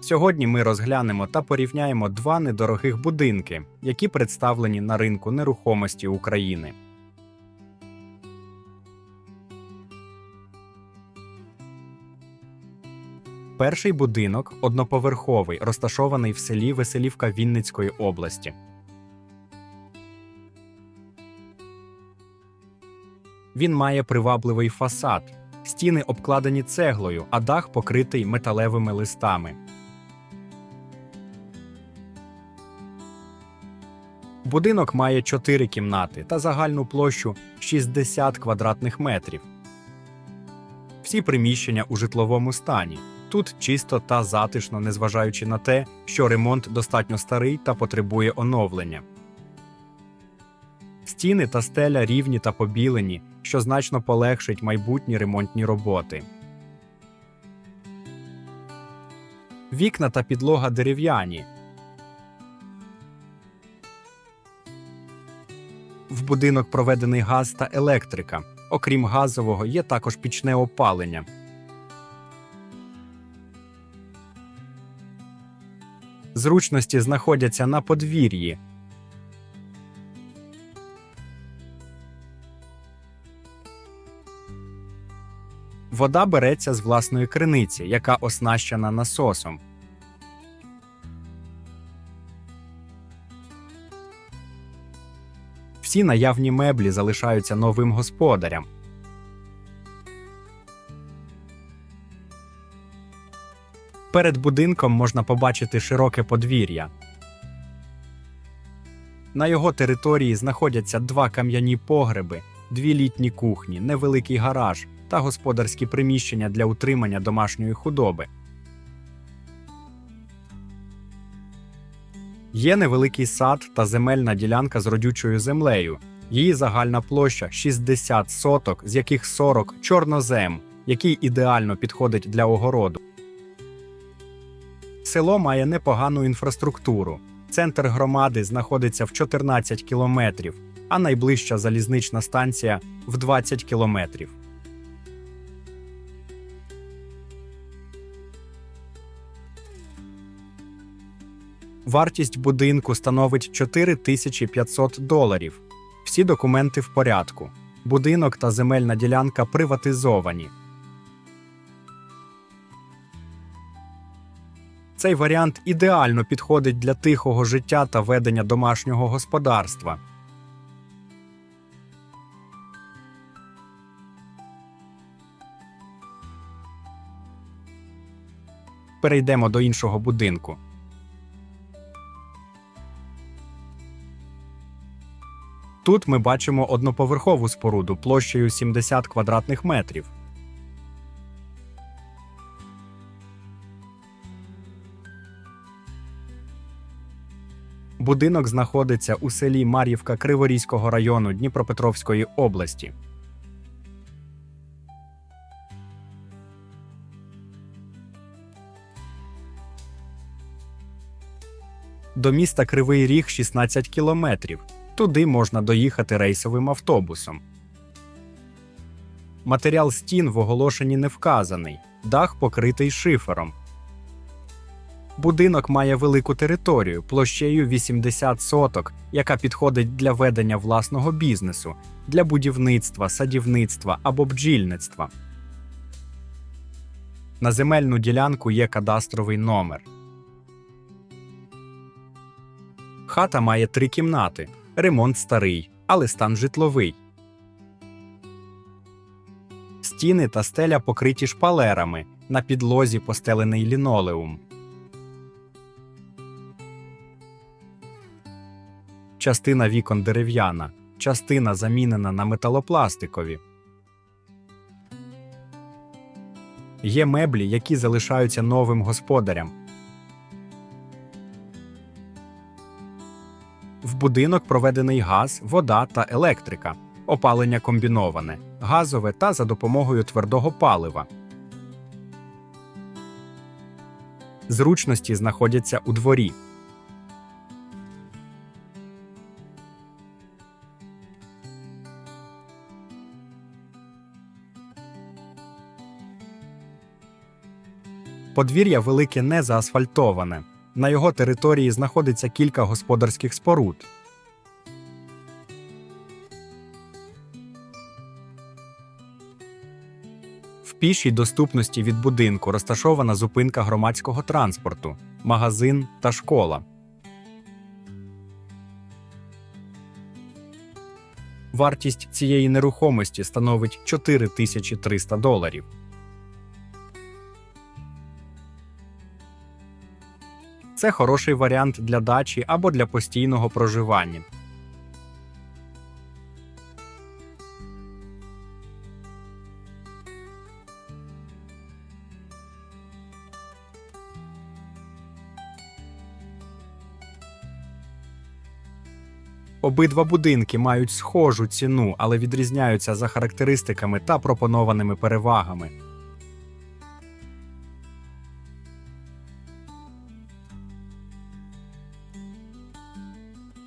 Сьогодні ми розглянемо та порівняємо два недорогих будинки, які представлені на ринку нерухомості України. Перший будинок одноповерховий, розташований в селі Веселівка Вінницької області. Він має привабливий фасад, стіни обкладені цеглою, а дах покритий металевими листами. Будинок має 4 кімнати та загальну площу 60 квадратних метрів. Всі приміщення у житловому стані. Тут чисто та затишно, незважаючи на те, що ремонт достатньо старий та потребує оновлення. Стіни та стеля рівні та побілені, що значно полегшить майбутні ремонтні роботи. Вікна та підлога дерев'яні. Будинок проведений газ та електрика. Окрім газового, є також пічне опалення. Зручності знаходяться на подвір'ї. Вода береться з власної криниці, яка оснащена насосом. Всі наявні меблі залишаються новим господарям. Перед будинком можна побачити широке подвір'я. На його території знаходяться два кам'яні погреби, дві літні кухні, невеликий гараж та господарські приміщення для утримання домашньої худоби. Є невеликий сад та земельна ділянка з родючою землею. Її загальна площа 60 соток, з яких 40 чорнозем, який ідеально підходить для огороду. Село має непогану інфраструктуру. Центр громади знаходиться в 14 кілометрів, а найближча залізнична станція в 20 кілометрів. Вартість будинку становить 4500 доларів. Всі документи в порядку. Будинок та земельна ділянка приватизовані. Цей варіант ідеально підходить для тихого життя та ведення домашнього господарства. Перейдемо до іншого будинку. Тут ми бачимо одноповерхову споруду площею 70 квадратних метрів. Будинок знаходиться у селі Мар'ївка Криворізького району Дніпропетровської області. До міста Кривий Ріг 16 кілометрів. Туди можна доїхати рейсовим автобусом. Матеріал стін в оголошенні не вказаний, дах покритий шифером. Будинок має велику територію площею 80 соток, яка підходить для ведення власного бізнесу, для будівництва, садівництва або бджільництва. На земельну ділянку є кадастровий номер. Хата має три кімнати. Ремонт старий, але стан житловий. Стіни та стеля покриті шпалерами. На підлозі постелений лінолеум. Частина вікон дерев'яна, частина замінена на металопластикові. Є меблі, які залишаються новим господарям. В будинок проведений газ, вода та електрика, опалення комбіноване, газове та за допомогою твердого палива. Зручності знаходяться у дворі. Подвір'я велике не заасфальтоване. На його території знаходиться кілька господарських споруд. В пішій доступності від будинку розташована зупинка громадського транспорту, магазин та школа. Вартість цієї нерухомості становить 4300 доларів. Це хороший варіант для дачі або для постійного проживання. Обидва будинки мають схожу ціну, але відрізняються за характеристиками та пропонованими перевагами.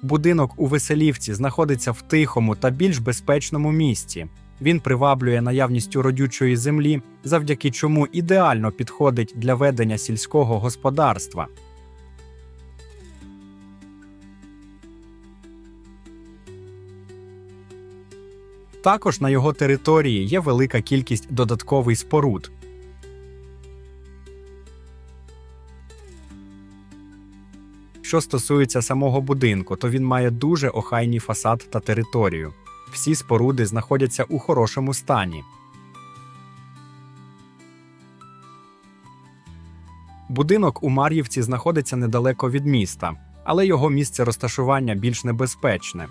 Будинок у Веселівці знаходиться в тихому та більш безпечному місці. Він приваблює наявністю родючої землі, завдяки чому ідеально підходить для ведення сільського господарства. Також на його території є велика кількість додаткових споруд. Що стосується самого будинку, то він має дуже охайний фасад та територію. Всі споруди знаходяться у хорошому стані. Будинок у Мар'ївці знаходиться недалеко від міста, але його місце розташування більш небезпечне.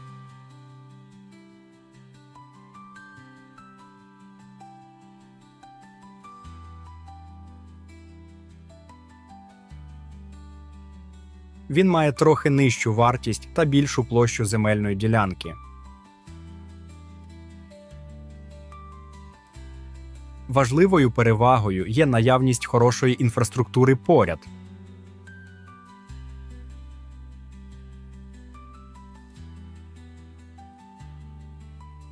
Він має трохи нижчу вартість та більшу площу земельної ділянки. Важливою перевагою є наявність хорошої інфраструктури поряд.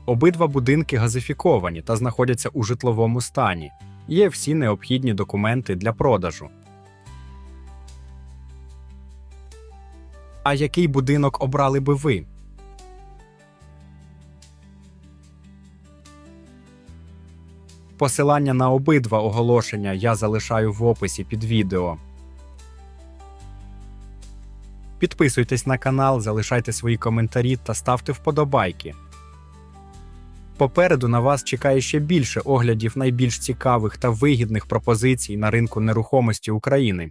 Обидва будинки газифіковані та знаходяться у житловому стані. Є всі необхідні документи для продажу. А який будинок обрали би ви? Посилання на обидва оголошення я залишаю в описі під відео. Підписуйтесь на канал, залишайте свої коментарі та ставте вподобайки. Попереду на вас чекає ще більше оглядів найбільш цікавих та вигідних пропозицій на ринку нерухомості України.